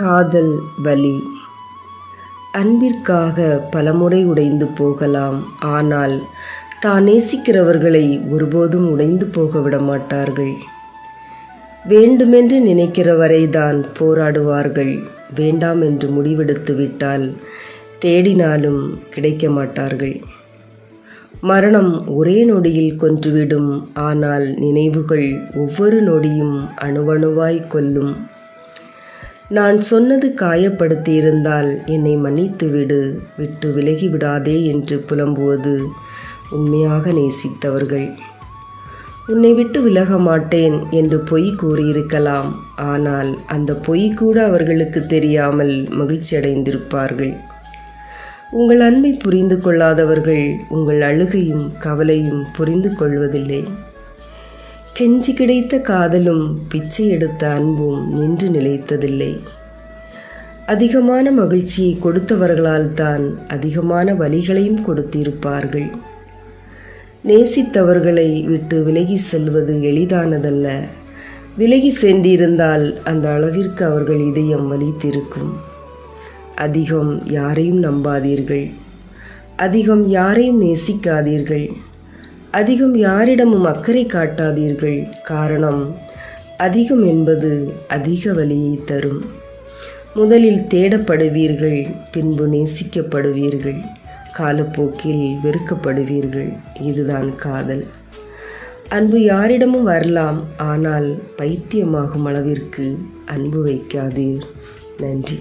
காதல் வலி. அன்பிற்காக பலமுறை உடைந்து போகலாம். ஆனால் தான் நேசிக்கிறவர்களை ஒருபோதும் உடைந்து போக விட மாட்டார்கள் வேண்டுமென்று நினைக்கிற வரைதான் போராடுவார்கள். வேண்டாம் என்று முடிவெடுத்து விட்டால் தேடினாலும் கிடைக்க மாட்டார்கள் மரணம் ஒரே நொடியில் கொன்றுவிடும். ஆனால் நினைவுகள் ஒவ்வொரு நொடியும் அணுவணுவாய் கொல்லும் நான் சொன்னது காயப்படுத்தியிருந்தால் என்னை மன்னித்து விடு விட்டு விலகி விடாதே என்று புலம்புவது உண்மையாக நேசித்தவர்கள். உன்னை விட்டு விலக மாட்டேன் என்று பொய் கூறியிருக்கலாம். ஆனால் அந்த பொய் கூட அவர்களுக்கு தெரியாமல் மகிழ்ச்சி அடைந்திருப்பார்கள். உங்கள் அன்பை புரிந்து கொள்ளாதவர்கள் உங்கள் அழுகையும் கவலையும் புரிந்து கொள்வதில்லை. கெஞ்சி கிடைத்த காதலும் பிச்சை எடுத்த அன்பும் நின்று நிலைத்ததில்லை. அதிகமான மகிழ்ச்சியை கொடுத்தவர்களால் தான் அதிகமான வலிகளையும் கொடுத்திருப்பார்கள். நேசித்தவர்களை விட்டு விலகி செல்வது எளிதானதல்ல. விலகி சென்றிருந்தால் அந்த அளவிற்கு அவர்கள் இதயம் வலித்திருக்கும். அதிகம் யாரையும் நம்பாதீர்கள். அதிகம் யாரையும் நேசிக்காதீர்கள். அதிகம் யாரிடமும் அக்கறை காட்டாதீர்கள். காரணம் அதிகம் என்பது அதிக வலியை தரும். முதலில் தேடப்படுவீர்கள் பின்பு நேசிக்கப்படுவீர்கள். காலப்போக்கில் வெறுக்கப்படுவீர்கள் இதுதான் காதல். அன்பு யாரிடமும் வரலாம் ஆனால் பைத்தியமாகும் அளவிற்கு அன்பு வைக்காதீர். நன்றி.